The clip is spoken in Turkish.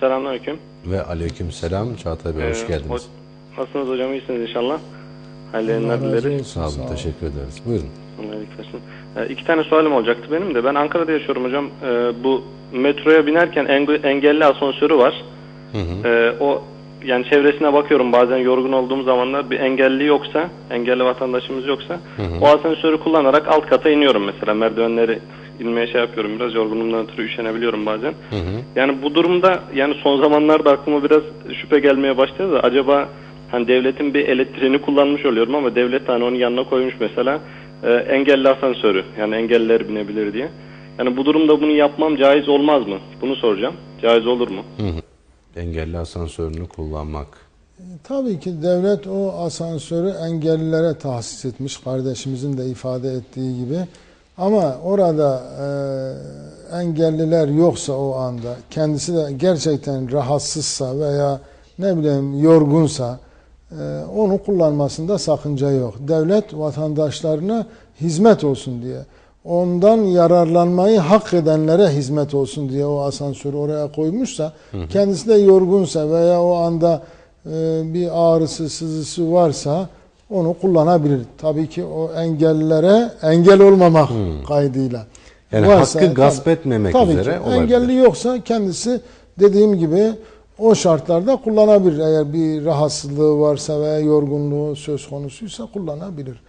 selamünaleyküm. Ve aleyküm selam Çağatay Bey hoş Ee, geldiniz. ho- Nasılsınız hocam? İyisiniz inşallah. Hayırlı dileriz. Sağ olun teşekkür ederiz. Buyurun. Ee, iki tane sualim olacaktı benim de. Ben Ankara'da yaşıyorum hocam. Ee, bu metroya binerken eng- engelli asansörü var. Ee, o yani çevresine bakıyorum bazen yorgun olduğum zamanlar bir engelli yoksa, engelli vatandaşımız yoksa o asansörü kullanarak alt kata iniyorum mesela merdivenleri inmeye şey yapıyorum biraz yorgunluğumdan ötürü üşenebiliyorum bazen. Yani bu durumda yani son zamanlarda aklıma biraz şüphe gelmeye başladı da acaba hani devletin bir elektriğini kullanmış oluyorum ama devlet hani onun yanına koymuş mesela e, engelli asansörü yani engelliler binebilir diye. Yani bu durumda bunu yapmam caiz olmaz mı? Bunu soracağım. Caiz olur mu? Engelli asansörünü kullanmak. Tabii ki devlet o asansörü engellilere tahsis etmiş kardeşimizin de ifade ettiği gibi. Ama orada e, engelliler yoksa o anda kendisi de gerçekten rahatsızsa veya ne bileyim yorgunsa e, onu kullanmasında sakınca yok. Devlet vatandaşlarına hizmet olsun diye ondan yararlanmayı hak edenlere hizmet olsun diye o asansörü oraya koymuşsa kendisi de yorgunsa veya o anda e, bir ağrısı sızısı varsa onu kullanabilir. Tabii ki o engellilere engel olmamak kaydıyla. Yani hakkı gasp etmemek tabii üzere ki, olabilir. Engelli yoksa kendisi dediğim gibi o şartlarda kullanabilir. Eğer bir rahatsızlığı varsa veya yorgunluğu söz konusuysa kullanabilir.